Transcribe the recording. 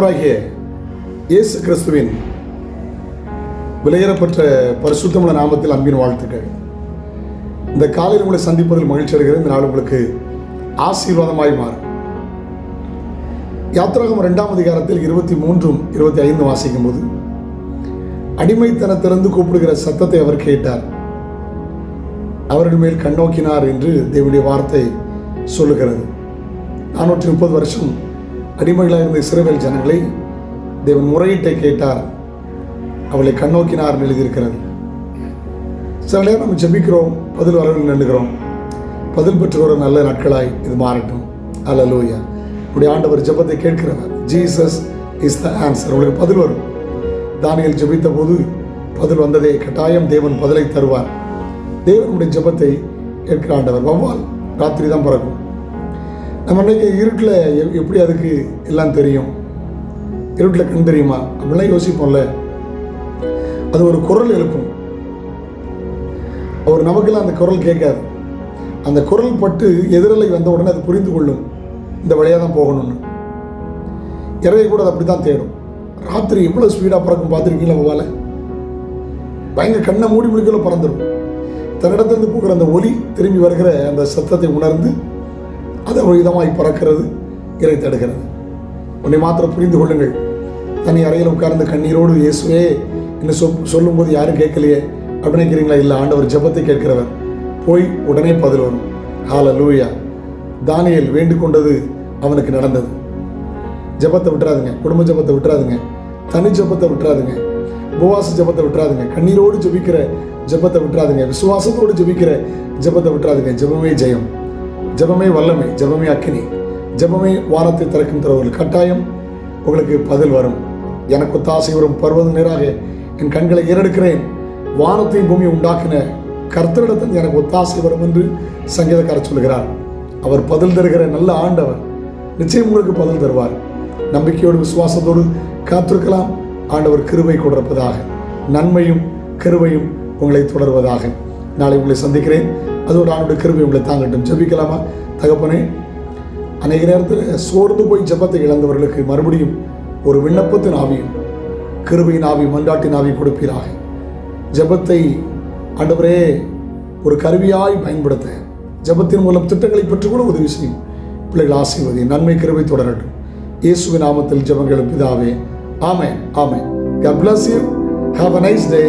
ஆண்டவராகிய இயேசு கிறிஸ்துவின் விலையேறப்பட்ட பரிசுத்தமுள்ள நாமத்தில் அன்பின் வாழ்த்துக்கள். இந்த காலையில் உங்களை சந்திப்பதில் மகிழ்ச்சி அடைகிறது இந்த நாள் உங்களுக்கு ஆசீர்வாதமாய் மாறும். யாத்திராகம் இரண்டாம் அதிகாரத்தில் இருபத்தி மூன்றும் இருபத்தி ஐந்து வாசிக்கும் போது அடிமைத்தனத்திலிருந்து கூப்பிடுகிற சத்தத்தை அவர் கேட்டார். அவர்கள் மேல் கண்ணோக்கினார் என்று தேவனுடைய வார்த்தை சொல்லுகிறது. நானூற்றி முப்பது வருஷம் அடிமைகளாக இருந்த இஸ்ரேவேல் ஜனங்களை தேவன் முறையீட்டை கேட்டார். அவளை கண்ணோக்கினார் எழுதியிருக்கிறது. சில நேரம் நம்ம ஜெபிக்கிறோம் பதில் வரவில் நின்றுகிறோம். பதில் பெற்று வர நல்ல நாட்களாய் இது மாறட்டும். அல்ல அல்லலூயா இப்படி ஆண்டவர் ஜெபத்தை கேட்கிறவர். ஜீசஸ் இஸ் த ஆன்சர் உங்களுக்கு பதில் வரும். தானியல் ஜெபித்த போது பதில் வந்ததே கட்டாயம் தேவன் பதிலை தருவார். தேவனுடைய ஜெபத்தை கேட்கிற ஆண்டவர். வவ்வால் ராத்திரி தான் பிறக்கும். நம்ம இன்னைக்கு இருட்டில் எப்படி அதுக்கு எல்லாம் தெரியும்? இருட்டில் கண் தெரியுமா? அப்படிலாம் யோசிப்போம்ல. அது ஒரு குரல் எழுப்பும். அவர் நமக்கெல்லாம் அந்த குரல் கேட்காது. அந்த குரல் பட்டு எதிரலை வந்த உடனே அது புரிந்து கொள்ளும். இந்த வழியாக தான் போகணும்னு. இறையை கூட அது அப்படி தான் தேடும். ராத்திரி எவ்வளோ ஸ்பீடாக பறக்கும் பார்த்துருக்கீங்களா வவ்வால பயங்கர கண்ணை மூடி முடிக்கல பறந்துடும் தன்னிடத்திலிருந்து போகிற அந்த ஒலி திரும்பி வருகிற அந்த சத்தத்தை உணர்ந்து அதை ஒரு விதமாய் பறக்கிறது இறை தடுக்கிறது. உன்னை மாத்திரம் புரிந்து கொள்ளுங்கள். தனி அறையில் உட்கார்ந்து கண்ணீரோடு இயேசுவே என்று சொ சொல்லும்போது யாரும் கேட்கலையே? அப்படின்னு நினைக்கிறீங்களா இல்லை ஆண்டவர் ஜெபத்தை கேட்கிறவர். போய் உடனே பதில் வரும். ஹால லூயா தானியல் வேண்டுகொண்டது அவனுக்கு நடந்தது. ஜெபத்தை விட்டுறாதுங்க. குடும்ப ஜெபத்தை விட்டுறாதுங்க. தனி ஜெபத்தை விட்டுறாதுங்க. உபவாச ஜெபத்தை விட்டுறாதுங்க. கண்ணீரோடு ஜபிக்கிற ஜெபத்தை விட்டுறாதுங்க. விசுவாசத்தோடு ஜபிக்கிற ஜெபத்தை விட்டுறாதுங்க. ஜெபமே ஜெயம். ஜெபமே வல்லமை ஜெபமே அக்கினி ஜெபமே வானத்தை திறக்கும் ஒரு கட்டாயம் உங்களுக்கு பதில் வரும். எனக்கு ஒத்தாசை வரும். பருவது நேராக என் கண்களை ஏறெடுக்கிறேன். வானத்தையும் பூமி உண்டாக்கின கர்த்தரிடத்தில் எனக்கு ஒத்தாசை வரும் என்று சங்கீதக்காரர் சொல்கிறார். அவர் பதில் தருகிற நல்ல ஆண்டவர் நிச்சயம் உங்களுக்கு பதில் தருவார். நம்பிக்கையோடு விசுவாசத்தோடு காத்திருக்கலாம். ஆண்டவர் கிருவை கொடுப்பதாக நன்மையும் கருவையும் உங்களை தொடர்வதாக. நாளை உங்களை சந்திக்கிறேன். அதோடு ஆணுடைய கிருபை உங்களை தாங்கட்டும். ஜபிக்கலாமா? தகப்பனே அநேக நேரத்தில் சோர்ந்து போய் ஜெபத்தை இழந்தவர்களுக்கு மறுபடியும் ஒரு விண்ணப்பத்தின் ஆவியும் கிருபையின் ஆவி மண்டாட்டின் ஆவி கொடுப்பீராக. ஜெபத்தை ஆண்டவரே ஒரு கருவியாய் பயன்படுத்த ஜெபத்தின் மூலம் திட்டங்களை பெற்றுக்கொள்ள உதவி செய்யும் பிள்ளைகள் ஆசீர்வதி நன்மை கிருபை தொடரட்டும். இயேசுவின் நாமத்தில் ஜபங்களும் பிதாவே. ஆமே ஆமே God bless you. Have a nice day.